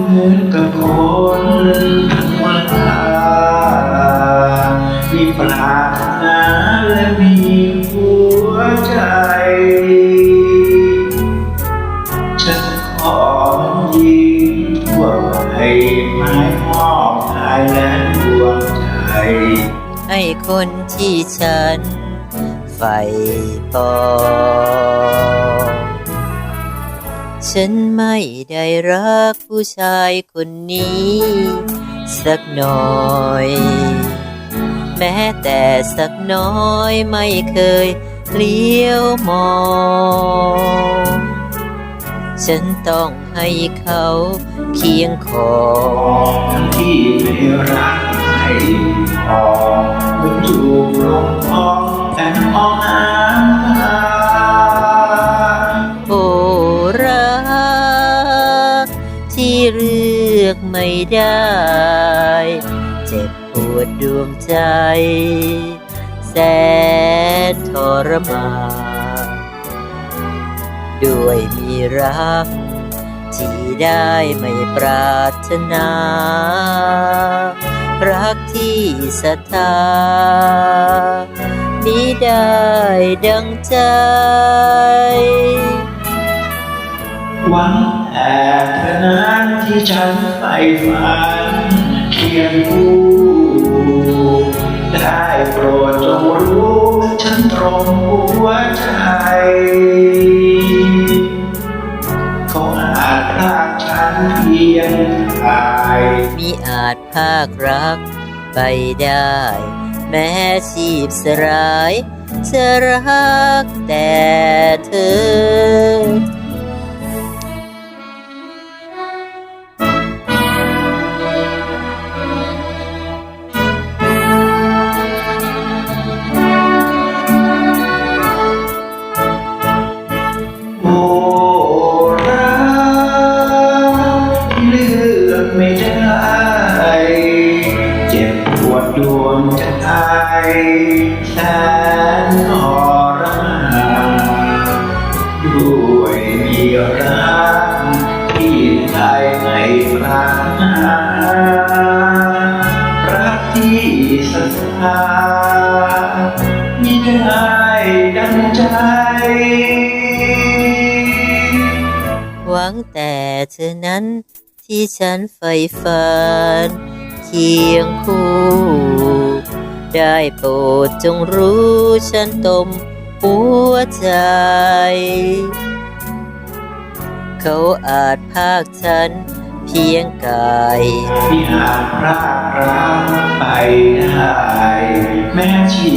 เหมือนกับคนธรรมดามีปรารถนาและมีหัวใจ ฉันขอยิ้มทั่วไปไม้มอบกายและดวงใจ ให้คนที่ฉันใฝ่ปอง ฉันไม่ได้รักผู้ชายคนนี้ สักหน่อย แม้แต่สักน้อยไม่เคยเลี้ยวมอง ฉันต้องให้เขาเคียงคอทั้งที่ไม่รักให้พอมือนถูกลงพองแต่น้ออกน้ำ เลือกไม่ได้ เจ็บปวดดวงใจ แสนทรมานด้วยมีรัก ที่ได้ไม่ปรารถนา รักที่ศรัทธามิได้ดังใจ หวังแอบเธอนั้นที่ฉันใฝ่ฝันเคียงคู่ได้โปรดจงรู้ ฉันตรงหัวใจเขาอาจพลากฉันเพียงกายมิอาจภาครักไปได้ แม้ชีพสลายจะรักแต่เธอ ดวงใจแสนทรมานด้วยมีรักที่ใจไม่ปรารถนารักที่ศรัทธามิได้ดังใจ หวังแต่เธอนั้นที่ฉันใฝ่ฝันเคียงคู่ ได้โปรดจงรู้ฉันตมหัวใจ เขาอาจพากฉันเพียงกายที่หากพรากรักไปได้แม้ชี